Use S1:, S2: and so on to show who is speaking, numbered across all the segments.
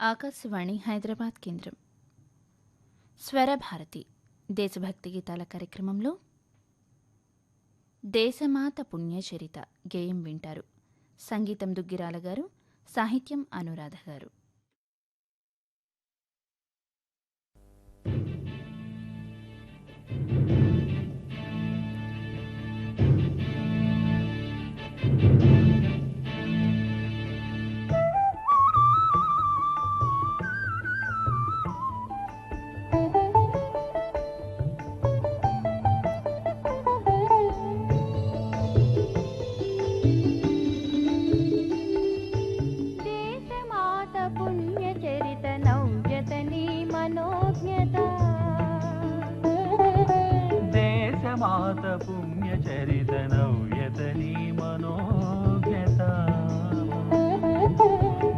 S1: ఆకాశవాణి హైదరాబాద్ కేంద్రం. స్వరభారతి దేశభక్తి గీతాల కార్యక్రమంలో దేశమాత పుణ్యచరిత గేయం వింటారు సంగీతం దుగ్గిరాల గారు సాహిత్యం అనురాధ గారు.
S2: దేశమాత
S3: దేశమాత పుణ్యచరిత నవ్యత నీ మనోజ్ఞత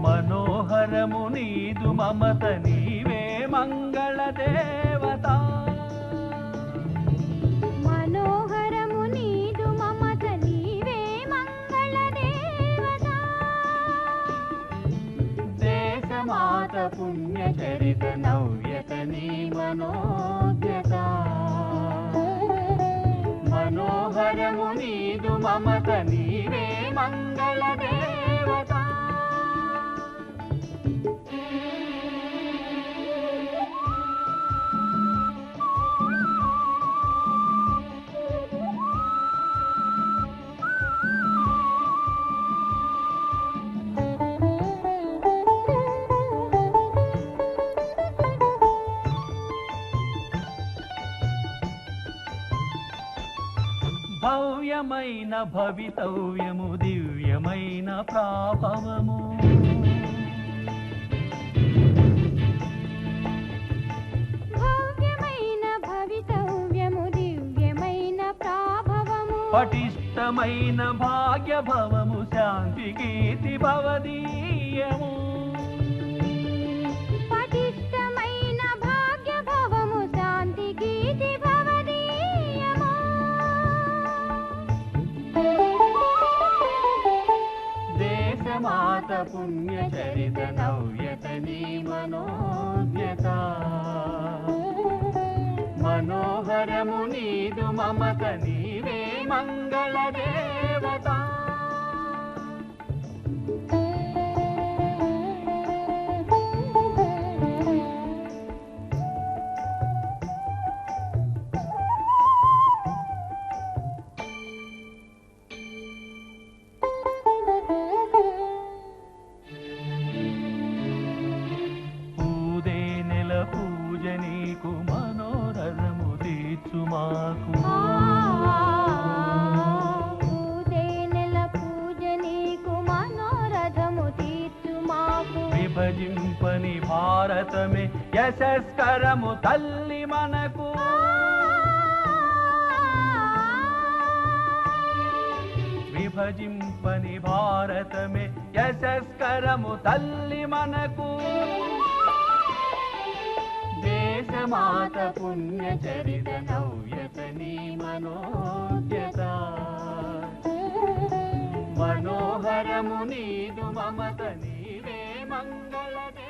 S3: మనోహరము నీదు మమత నీవే మంగళ దేవత.
S2: మనోహరము నీదు మమత నీవే మంగళ దేవత.
S3: దేశమాత పుణ్యచరిత నవ్యత నీ మనోజ్ఞత మనోహరము నీదు మమత నీవే మంగళ దేవత. భవ్యమైన భవితవ్యము దివ్యమైన ప్రాభవము పటిష్టమైన భాగ్యభవము శాంతి గీతి భవదీయము. దేశమాత పుణ్యచరిత నవ్యత నీ మనోజ్ఞత. మనోహరము నీదు మమత నీవే మంగళ మాకు. విభజింపని భారతమే యశస్కరము తల్లి మనకు. విభజింపని భారతమే యశస్కరము తల్లి మనకు. దేశమాత పుణ్యచరిత నవ్యతని మనోద్యత మనోహరము నీదు మమత నీవే మంగళదే.